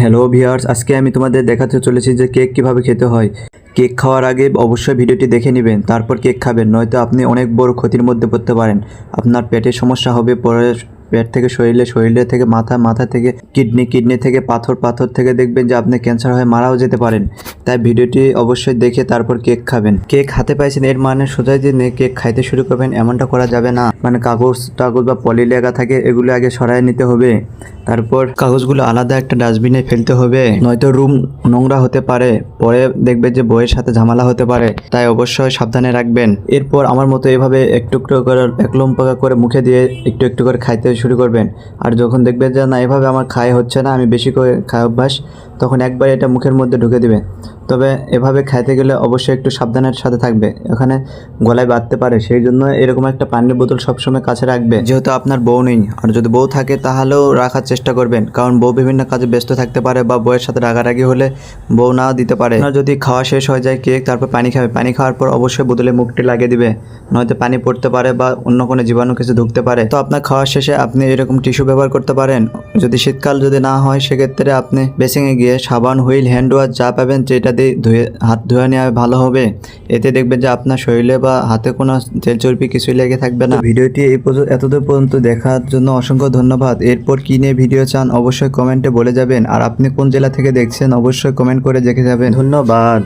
Hello viewers আজকে আমি তোমাদের দেখাতে চলেছি যে কেক কীভাবে খেতে হয়। কেক খাওয়ার আগে অবশ্যই ভিডিওটি দেখে নেবেন, তারপর কেক খাবেন, নয়তো আপনি অনেক বড় ক্ষতির মধ্যে পড়তে পারেন। আপনার পেটের সমস্যা হবে, পরে পেট থেকে শরীরে শরীরে থেকে মাথা মাথা থেকে কিডনি কিডনি থেকে পাথর পাথর থেকে দেখবেন যে আপনি ক্যান্সার হয়ে মারাও যেতে পারেন। তাই ভিডিওটি অবশ্যই দেখে তারপর কেক খাবেন। কেক হাতে পাইছেন, এর মানে সোজাই যে নে- কেক খাইতে শুরু করবেন এমনটা করা যাবে না। মানে কাগজ, টাগজ বা পলি লেগা থাকে, এগুলো আগে সরাই নিতে হবে। তারপর কাগজগুলো আলাদা একটা ডাস্টবিনে ফেলতে হবে। নয়তো রুম নোংরা হতে পারে। পরে দেখবে যে বইয়ের সাথে ঝামেলা হতে পারে। তাই অবশ্যই সাবধানে রাখবেন। এরপর আমার মতো এভাবে একটু একটু করে এক লম্পা করে মুখে দিয়ে একটু একটু করে খাইতে শুরু করবেন। আর যখন দেখবেন যে, না, এভাবে আমার খায় হচ্ছে না, আমি বেশি করে খায় অভ্যাস তখন একবার এটা মুখের মধ্যে ঢুকে দিবে। তবে এভাবে খাইতে গেলে অবশ্যই একটু সাবধানের সাথে থাকবে। এখানে গলায় বাঁধতে পারে, সেই জন্য এরকম একটা পানির বোতল সবসময় কাছে রাখবে। যেহেতু আপনার বউ নেই, আর যদি বউ থাকে তাহলেও রাখার চেষ্টা করবেন। কারণ বউ বিভিন্ন কাজে ব্যস্ত থাকতে পারে বা বউয়ের সাথে রাগারাগি হলে বউ নাও দিতে পারে। আপনার যদি খাওয়া শেষ হয়ে যায়, কেক, তারপর পানি খাবে। পানি খাওয়ার পর অবশ্যই বোতলে মুখটি লাগিয়ে দিবে। নয়তো পানি পড়তে পারে বা অন্য কোনো জীবাণু কিছু ঢুকতে পারে। তো আপনার খাওয়া শেষে আপনি এরকম টিস্যু ব্যবহার করতে পারেন। যদি শীতকাল যদি না হয়, সেক্ষেত্রে আপনি বেসিংয়ে গিয়ে সাবান, হুইল, হ্যান্ড ওয়াশ যা পাবেন সেটা দিয়ে ধুয়ে, হাত ধুয়ে নেওয়া ভালো হবে। এতে দেখবেন যে আপনার শরীরে বা হাতে কোনো তেল চর্বি কিছুই লেগে থাকবে না। ভিডিওটি এই পর্যন্ত এতদূর পর্যন্ত দেখার জন্য অসংখ্য ধন্যবাদ। এরপর কী নিয়ে ভিডিও চান অবশ্যই কমেন্টে বলে যাবেন। আর আপনি কোন জেলা থেকে দেখছেন অবশ্যই কমেন্ট করে দেখে যাবেন। ধন্যবাদ।